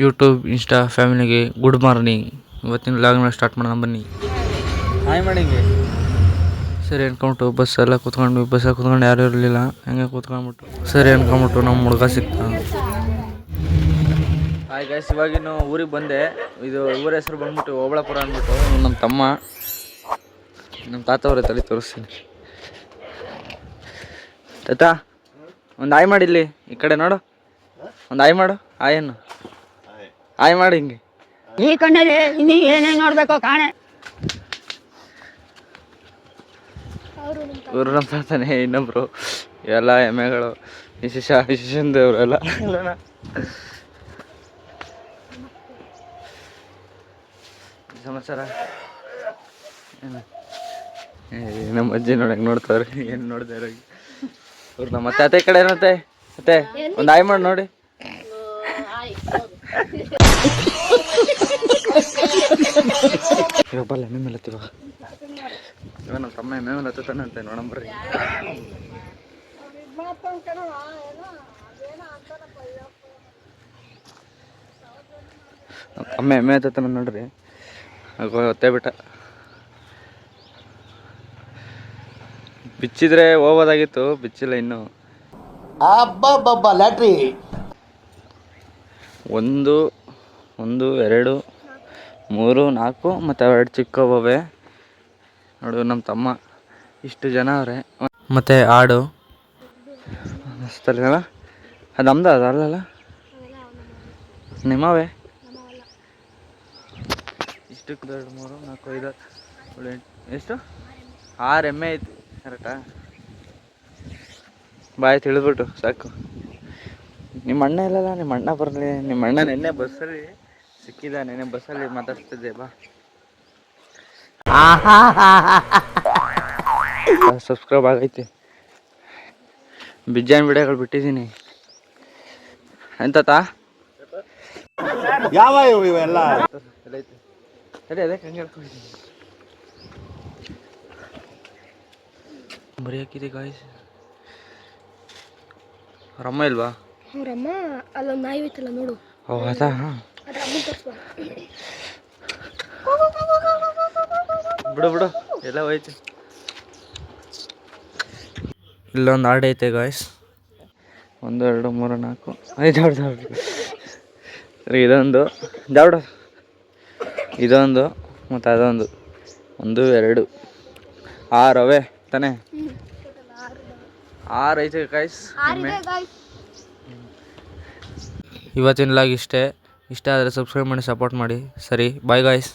YouTube Insta ಫ್ಯಾಮಿಲಿಗೆ good morning ಇವತ್ತಿನ ಲಾಗ್ನ ಸ್ಟಾರ್ಟ್ ಮಾಡೋಣ ಬನ್ನಿ. ಹಾಯ್ ಮಾಡಿ ಸರಿ ಅನ್ಕೊಂಬಿಟ್ಟು ಬಸ್ ಎಲ್ಲ ಕೂತ್ಕೊಂಡ್ವಿ. ಬಸ್ಸಲ್ಲಿ ಕೂತ್ಕೊಂಡು ಯಾರೂ ಇರಲಿಲ್ಲ. ಹಂಗೆ ಕೂತ್ಕೊಂಡ್ಬಿಟ್ಟು. ಸರಿ ಅನ್ಕೊಂಬಿಟ್ಟು ನಮ್ಮ ಹುಡುಗ ಸಿಕ್ತ? ಹಾಯ್ ಗೈಸ್ ಇವಾಗಿನ್ನು ಊರಿಗೆ ಬಂದೆ. ಇದು ಊರ ಹೆಸರು ಬಂದ್ಬಿಟ್ಟು ಓಬಳಾಪುರ ಅಂದ್ಬಿಟ್ಟು ನಮ್ಮ ತಮ್ಮ ನಮ್ಮ ತಾತ ಅವ್ರ ತಲೆ ತೋರಿಸ್ತೀನಿ. ತಾತ ಒಂದು ಆಯ್ ಮಾಡಿಲ್ಲಿ ಈ ಕಡೆ ನೋಡು. ಒಂದು ಆಯ್ ಮಾಡು. ಆಯನ್ನು ಆಯ್ ಮಾಡಿ ಹಿಂಗೆ. ಈ ಕಣ್ಣಲ್ಲಿ ಇನ್ನು ಏನೇನು ನೋಡ್ಬೇಕೋ ಕಾಣೆ. ಇವರು ನಮ್ಮ ತಾತನೇ ಇನ್ನೊಬ್ರು. ಎಲ್ಲ ಎಮ್ಮೆಗಳು ವಿಶೇಷ ವಿಶೇಷಂದು ಅವರೆಲ್ಲ ಸಮಾಚಾರ? ನಮ್ಮ ಅಜ್ಜಿ ನೋಡಂಗೆ ನೋಡ್ತಾವ್ರಿ? ಏನು ನೋಡ್ತಾರೆ ಅವ್ರು ನಮ್ಮ ಅತ್ತೆ ಅತ್ತೆ ಕಡೆ ಏನತ್ತೆ ಅತ್ತೆ ಒಂದು ಆಯ್ ಮಾಡಿ ನೋಡಿ. ಇವಾಗ ಬಲ್ಲ ಎಮ್ಮೆ ಮೇಲೆ ಹತ್ತಿವಾಗ ಇವಾಗ ನಮ್ಮ ತಮ್ಮ ಎಮ್ಮೆ ಮೇಲೆ ಹತ್ತತಾನಂತೆ ನೋಡಮ್ ಬರ್ರಿ ತಮ್ಮ ಎಮ್ಮೆ ಹತ್ತಾನ ನೋಡ್ರಿ. ಹೊತ್ತೆ ಬಿಟ್ಟ. ಬಿಚ್ಚಿದ್ರೆ ಹೋಗೋದಾಗಿತ್ತು ಬಿಚ್ಚಿಲ್ಲ ಇನ್ನು. ಲ್ಯಾಟ್ರಿ. ಒಂದು ಒಂದು, ಎರಡು, ಮೂರು, ನಾಲ್ಕು ಮತ್ತು ಎರಡು ಚಿಕ್ಕವವೆ ನೋಡು ನಮ್ಮ ತಮ್ಮ ಇಷ್ಟು ಜನ ಅವ್ರೆ. ಮತ್ತು ಆಡು. ಅನಿಸ್ತಲ್ಲ ಅದು ನಮ್ದು ಅದು, ಅಲ್ಲಲ್ಲ? ನಿಮ್ಮವೇ? ಇಷ್ಟಕ್ಕೆ ಎರಡು ಮೂರು, ನಾಲ್ಕು, ಐದು ಎಷ್ಟು? ಆರು ಎಮ್ಮೆ ಐತಿ ಕರೆಕ್ಟಾ ಬಾಯ್ ತಿಳಿದ್ಬಿಟ್ಟು ಸಾಕು. ನಿಮ್ಮ ಅಣ್ಣ ಇಲ್ಲಲ್ಲ ನಿಮ್ಮ ಅಣ್ಣ ಬರಲಿ ನಿಮ್ಮ ಅಣ್ಣ ನಿನ್ನೆ ಬಸ್ಸಲ್ಲಿ ಸಿಕ್ಕಿದ ನೆನ್ನೆ ಬಸ್ಸಲ್ಲಿ ಮಾತಾಡ್ತಿದ್ದೆ ಬಾ. ಸಬ್ಸ್ಕ್ರೈಬ್ ಆಗೈತಿ. ಬಿಜ್ಜಾನ್ ವಿಡಿಯೋಗಳು ಬಿಟ್ಟಿದ್ದೀನಿ. ಎಂತತಾ ಯಾವ ಇವು ಇವೆಲ್ಲ? ಸರಿ ಅದೇ ಹಂಗೆ ಹೇಳ್ಕೊಂಡಿದ್ದೀನಿ ಬರೀ ಹಾಕಿದೆ ಗಾಯ್ಸ್ ರಮ್ಮ ಇಲ್ವಾ? ರಮ್ಮ ಅಲ್ಲೊಂದು ನಾಯಿ ಐತಲ್ಲ ನೋಡು. ಓ ಬಿಡು ಬಿಡು. ಎಲ್ಲ ಹೋಯ್ತು. ಇಲ್ಲೊಂದು ಆರ್ಡ್ ಐತೆ ಗಾಯ್ಸ್ ಒಂದು ಎರಡು ಮೂರು ನಾಲ್ಕು ಐದು ದೌಡ್ ಸರಿ ಇದೊಂದು. ದೌಡ ಇದೊಂದು ಮತ್ತು ಅದೊಂದು. ಒಂದು ಎರಡು. ಆರು ಅವೇ ತಾನೆ? ಆರು ಐತೆ ಗಾಯ್ಸ್ ಇವತ್ತಿನ ಲಾಗ್ ಇಷ್ಟೇ. ಇಷ್ಟ ಆದರೆ ಸಬ್ಸ್ಕ್ರೈಬ್ ಮಾಡಿ ಸಪೋರ್ಟ್ ಮಾಡಿ. ಸರಿ ಬಾಯ್ ಗಾಯ್ಸ್